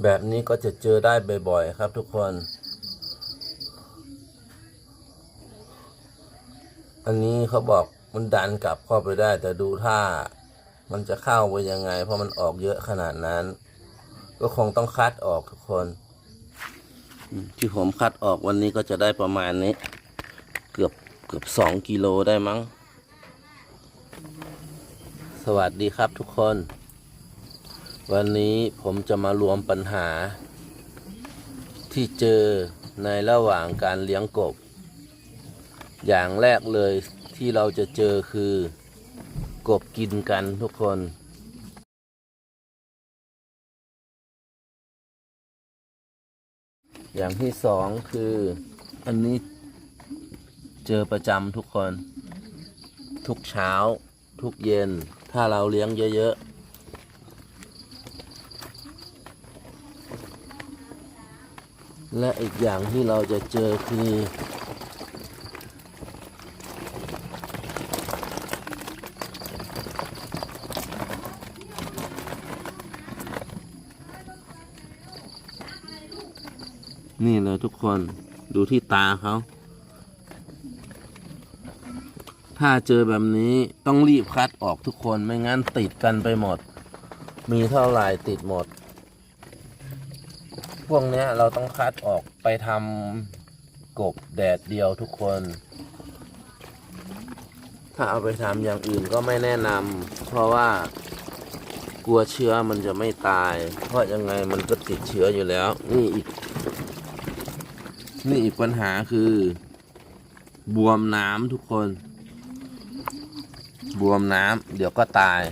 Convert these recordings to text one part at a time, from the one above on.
แบบนี้ก็จะเจอได้บ่อยๆครับทุกคน อันนี้เขาบอกมันดันกลับเข้าไปได้ แต่ดูท่ามันจะเข้าไปยังไง เพราะมันออกเยอะขนาดนั้น ก็คงต้องคัดออกทุกคน ที่ผมคัดออกวันนี้ก็จะได้ประมาณนี้ เกือบเกือบสองกิโลได้มั้ง สวัสดีครับทุกคน วันนี้ผมจะมารวมปัญหา ที่เจอในระหว่างการเลี้ยงกบ อย่างแรกเลยที่เราจะเจอคือ กบกินกันทุกคน อย่างที่สองคืออันนี้เจอประจำทุกคน ทุกเช้า ทุกเย็น ถ้าเราเลี้ยงเยอะ ๆ และอีกอย่างที่เราจะเจอคือ นี่เลยทุกคนดูที่ตาเขา ถ้าเจอแบบนี้ต้องรีบคัดออกทุกคนไม่งั้นติดกันไปหมด มีเท่าไหร่ติดหมด วกเนี้ยเราต้องคัดออกไปทำกบแดดเดียวทุกคน ถ้าเอาไปทำอย่างอื่นก็ไม่แนะนำเพราะว่ากลัวเชื้อมันจะไม่ตาย เพราะยังไงมันก็ติดเชื้ออยู่แล้ว นี่อีก นี่อีกปัญหาคือ บวมน้ำทุกคน บวมน้ำเดี๋ยวก็ตาย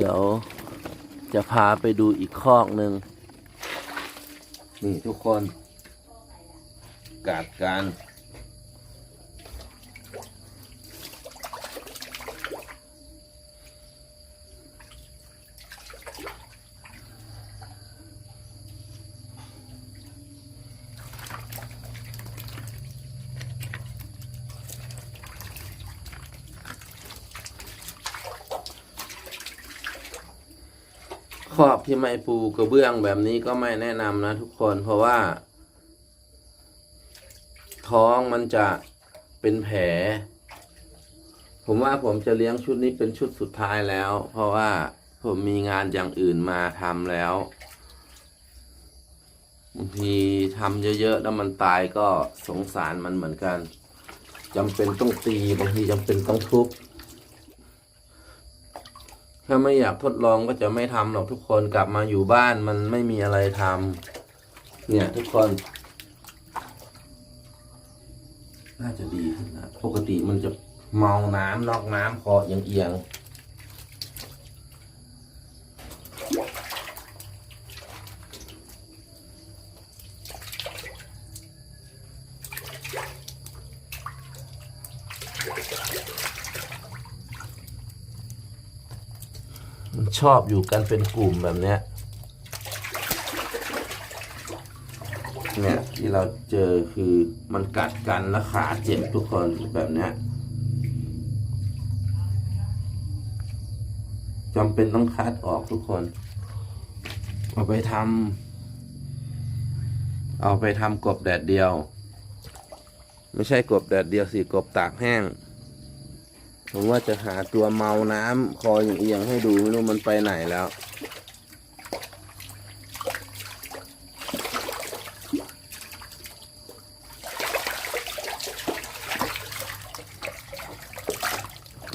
เดี๋ยวจะพาไปดูอีกคอกหนึ่งนี่ทุกคน กาดการ ครอบที่ไม่ปูกระเบื้องแบบนี้ก็ไม่แนะนำนะทุกคนเพราะว่า ท้องมันจะเป็นแผล ผมว่าผมจะเลี้ยงชุดนี้เป็นชุดสุดท้ายแล้ว เพราะว่าผมมีงานอย่างอื่นมาทำแล้วบางทีทำเยอะๆแล้วมันตายก็สงสารมันเหมือนกันจำเป็นต้องตีบางทีจำเป็นต้องทุบ ถ้าไม่อยากทดลองก็จะไม่ทำหรอกทุกคนกลับมาอยู่บ้านมันไม่มีอะไรทำเนี่ยทุกคน น่าจะดีขึ้นนะปกติมันจะเมาน้ำนอกน้ำคอเอียงๆ มันชอบอยู่กันเป็นกลุ่มแบบเนี้ยเนี่ยที่เราเจอคือมันกัดกันแล้วขาเจ็บทุกคนแบบเนี้ยจำเป็นต้องคัดออกทุกคน เอาไปทำเอาไปทำกบแดดเดียว ไม่ใช่กบแดดเดียวสิกบตากแห้ง ผมว่าจะหาตัวเมาน้ำคออย่างเอียงให้ดูไม่รู้มันไปไหนแล้ว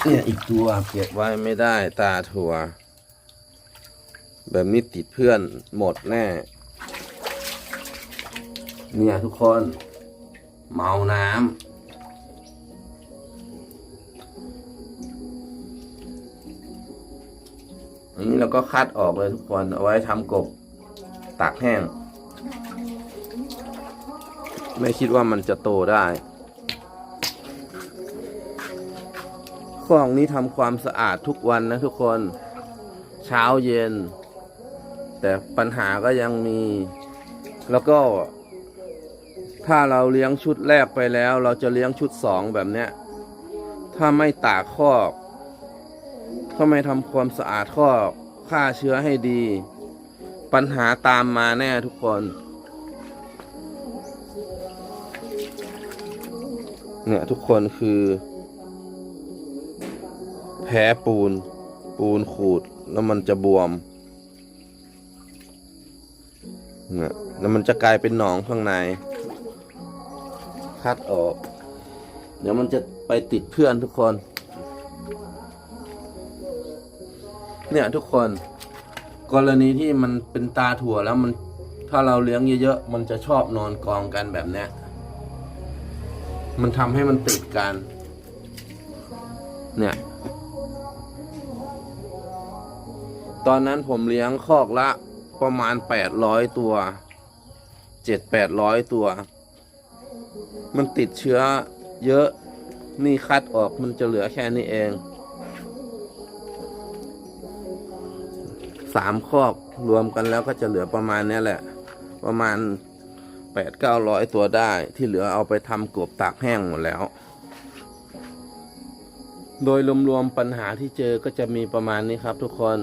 เนี่ยอีกตัวเก็บไว้ไม่ได้ตาถั่ว แบบนี้ติดเพื่อนหมดแน่ เนี่ยทุกคน เมาน้ำ อันนี้เราก็คัดออกเลยทุกคนเอาไว้ทำกบตากแห้ง ไม่คิดว่ามันจะโตได้ คลองนี้ทำความสะอาดทุกวันนะทุกคน เช้าเย็น แต่ปัญหาก็ยังมี แล้วก็ ถ้าเราเลี้ยงชุดแรกไปแล้ว เราจะเลี้ยงชุดสองแบบเนี้ย ถ้าไม่ตากคอก ถ้าไม่ทำความสะอาดคอฆ่าเชื้อให้ดี ปัญหาตามมาแน่ทุกคน เนี่ยทุกคนคือ แพ้ปูน ปูนขูดแล้วมันจะบวม เนี่ยแล้วมันจะกลายเป็นหนองข้างใน คัดออก เดี๋ยวมันจะไปติดเพื่อนทุกคน เนี่ยทุกคน กรณีที่มันเป็นตาถั่วแล้วมันถ้าเราเลี้ยงเยอะๆมันจะชอบนอนกองกันแบบเนี้ยมันทำให้มันติดกัน เนี่ย ตอนนั้นผมเลี้ยงคอกละประมาณแปดร้อยตัวเจ็ดแปดร้อยตัว มันติดเชื้อเยอะ นี่คัดออกมันจะเหลือแค่นี้เอง สามครอกรวมกันแล้วก็จะเหลือประมาณนี้แหละ ประมาณแปดเก้าร้อยตัวได้ที่เหลือเอาไปทำกบตากแห้งหมดแล้ว โดยรวมๆปัญหาที่เจอก็จะมีประมาณนี้ครับทุกคน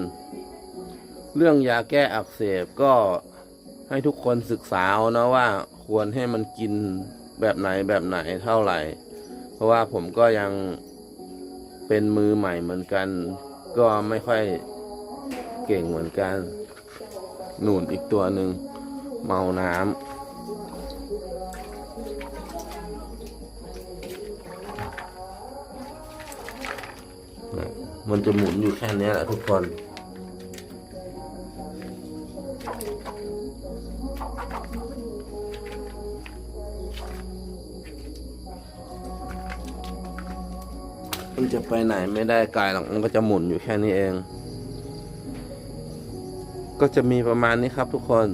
เรื่องยาแก้อักเสบก็ให้ทุกคนศึกษาเอานะว่าควรให้มันกินแบบไหนแบบไหนเท่าไหร่ เพราะว่าผมก็ยังเป็นมือใหม่เหมือนกัน ก็ไม่ค่อย เก่งเหมือนกันหนุนอีกตัวหนึ่งเมาน้ำมันจะหมุนอยู่แค่นี้แหละทุกคนมันจะไปไหนไม่ได้ไกลหรอกมันก็จะหมุนอยู่แค่นี้เอง ก็จะมีประมาณนี้ครับทุกคน